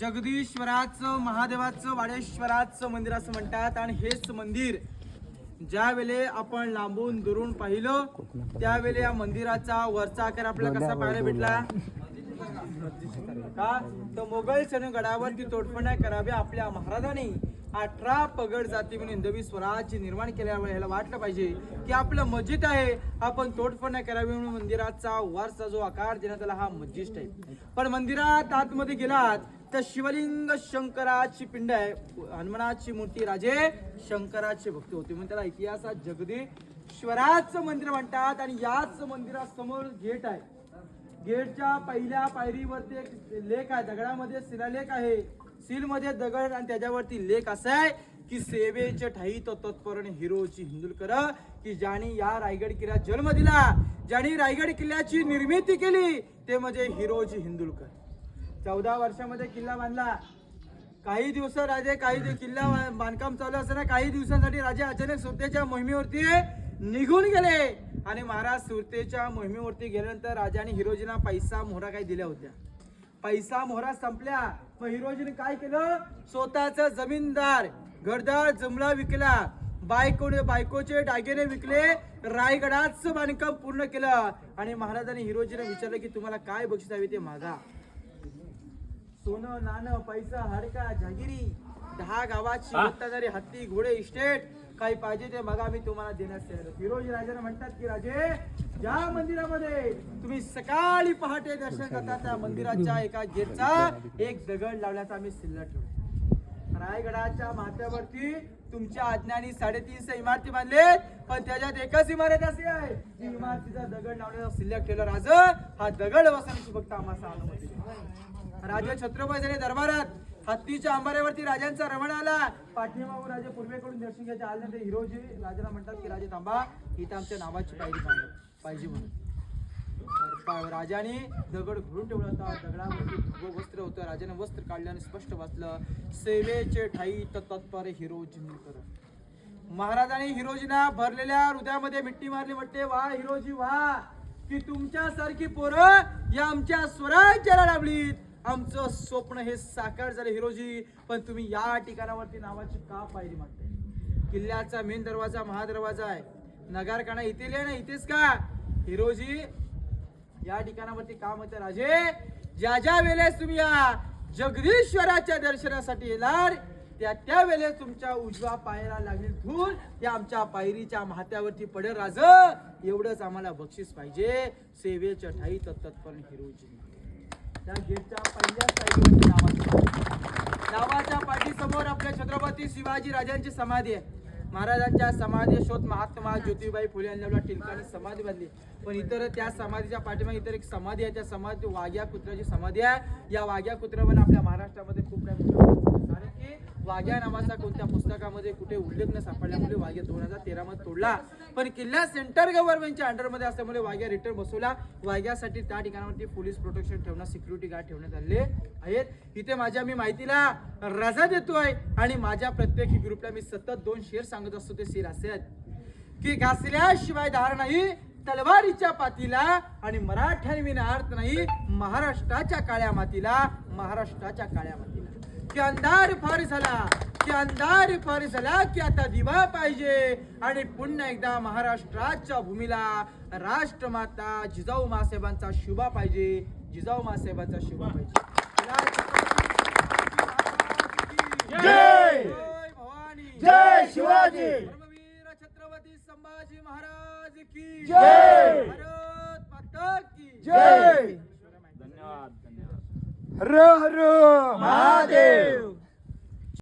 जगदीश्वराचं महादेवाचं वाडेश्वराचं मंदिर असं म्हणतात. आणि हेच मंदिर ज्या वेळे आपण लांबून दुरून पाहिलं त्यावेळेला या मंदिराचा वरचा आकार आपल्याला कसा पाहायला भेटला? का तर मोगल गडावरती तोडफोड नाही करावी आपल्या महाराजांनी अठरा पगड जाती म्हणून हिंदवी स्वराज्य निर्माण केल्यामुळे ह्याला वाटलं पाहिजे की आपलं मस्जिद आहे आपण तोडफोड नाही करावी म्हणून मंदिराचा वरचा जो आकार देण्यात आला हा मस्जिद आहे. पण मंदिरात आतमध्ये गेलात तर शिवलिंग शंकराची पिंड आहे. हनुमानाची मूर्ती राजे शंकराचे भक्त होते. म्हणून त्याला इतिहासात जगदीश्वराचं मंदिर म्हणतात आणि याच मंदिरासमोर गेट आहे. गेटच्या पहिल्या पायरीवरती एक लेख आहे. दगडामध्ये शिलालेख आहे. सील मध्ये दगड आणि त्याच्यावरती लेख असा आहे की सेवेचे ठाई तो तत्परण हिरोची हिंदुलकर की ज्याने या रायगड किल्ला जन्म दिला. ज्याने रायगड किल्ल्याची निर्मिती केली ते म्हणजे हिरोजी हिंदुलकर. चौदा वर्षामध्ये किल्ला बांधला. काही दिवस राजे काही दिवस किल्ला बांधकाम चालू असताना काही दिवसांसाठी राजे अचानक सुरतेच्या मोहिमेवरती निघून गेले. आणि महाराज सुरतेच्या मोहिमेवरती गेल्यानंतर राजाने हिरोजीना पैसा मोहरा काही दिल्या होत्या. पैसा मोहरा संपल्या. मग हिरोजीने काय केलं? स्वतःच जमीनदार घरदार जमला विकला. बायकोने बायकोचे दागिने विकले. रायगडाचं बांधकाम पूर्ण केलं. आणि महाराजांनी हिरोजीने विचारलं की तुम्हाला काय बक्षीस हवी ते मागा. सोनं नाणं पैसा हाडका जागिरी दहा गावाची जरी हत्ती घोडे इस्टेट काही पाहिजे ते बघा मी तुम्हाला देण्यास तयार. फिरोजी राजाने म्हणतात की राजे ज्या मंदिरामध्ये तुम्ही सकाळी पहाटे दर्शन करता त्या मंदिराच्या एका गेटचा एक दगड लावण्याचा आम्ही शिल्लक ठेवतो रायगडाच्या माथ्यावरती तुमच्या आज्ञानी साडेतीनशे इमारती बांधलेत पण त्याच्यात एकच इमारत अशी आहे जी इमारतीचा दगड लावण्याचा शिल्लक ठेवला राज हा दगड वसण्याची फक्त आम्हाला. राजा छत्रपती झाले दरबारात. हत्तीच्या अंबाऱ्यावरती राजांचा रमण आला. पाठीमागून राजे पूर्वेकडून दर्शन घ्यायचे आल्यानंतर हिरोजी राजाला म्हणतात की राजे थांबा. इथं आमच्या नावाची पायरी पाहिजे म्हणून. राजाने दगड घडून ठेवला होता. दगडावरती भगवं वस्त्र होतं. राजाने वस्त्र काढलं आणि स्पष्ट वाचलं सेवेचे ठाई तत्पर हिरोजी कर महाराजांनी हिरोजीना भरलेल्या हृदयामध्ये मिट्टी मारली म्हणते वा हिरोजी वा की तुमच्यासारखी पोरं या आमच्या स्वराज्याला लाभलीत. आमचं स्वप्न हे साकार झालं हिरोजी. पण तुम्ही या ठिकाणावरती नावाची का पायरी मागताय? किल्ल्याचा मेन दरवाजा महादरवाजा आहे. नगारखाना इथे लिहा ना इथेच का? हिरोजी या ठिकाणावरती काम होते राजे? ज्या ज्या वेळेस तुम्ही या जगदीश्वराच्या दर्शनासाठी येणार त्या त्या वेळेस तुमच्या उजव्या पायाला लागली धूल त्या आमच्या पायरीच्या माथ्यावरती पडेल राज. एवढंच आम्हाला बक्षीस पाहिजे. सेवेच्या ठाई तत्पर हिरोजी. त्या गेटच्या पहिल्या साईडवरती नावाच्या पाठीसमोर आपल्या छत्रपती शिवाजी राजांची समाधी आहे. महाराजांच्या समाधी शोध महात्मा ज्योतिबाई फुले यांनी आपल्या टिळकांनी समाधी बांधली. पण इतर त्या समाधीच्या पाठीमागे इतर एक समाधी आहे त्या समाधी वाघ्या कुत्र्याची समाधी आहे. या वाघ्या कुत्र्यावर आपल्या महाराष्ट्रामध्ये खूप काही कारण की वाघ्या नावाचा कोणत्या पुस्तकामध्ये कुठे उल्लेख न सापडल्यामुळे वाघ्या दोन हजार तेरा मध्ये तोडला. पण किल्ला सेंटर गव्हर्नमेंटच्या अंडरमध्ये असल्यामुळे वाघ्या रिटर्न बसवला. वाघ्यासाठी त्या ठिकाणावरती पोलीस प्रोटेक्शन ठेवणं सिक्युरिटी गार्ड ठेवण्यात आले आहेत. इथे माझ्या मी माहितीला रजा देतोय आणि माझ्या प्रत्येक ग्रुपला मी सतत दोन शेअर सांगत असतो ते शेर असे आहेत. की घासल्याशिवाय धार नाही तलवारीच्या पातीला आणि मराठ्यांविना अर्थ नाही महाराष्ट्राच्या काळ्या मातीला महाराष्ट्राच्या काळ्या मातीला. की अंधार फार झाला की अंधार फार झाला की आता दिवा पाहिजे. आणि पुन्हा एकदा महाराष्ट्राच्या भूमीला राष्ट्रमाता जिजाऊ मासाहेबांचा शुभा पाहिजे. जिजाऊ मासाहेबांचा शुभा पाहिजे! जय भवानी. जय शिवाजी! महाराज की जय! भारत माता की जय! धन्यवाद धन्यवाद हर हर महादेव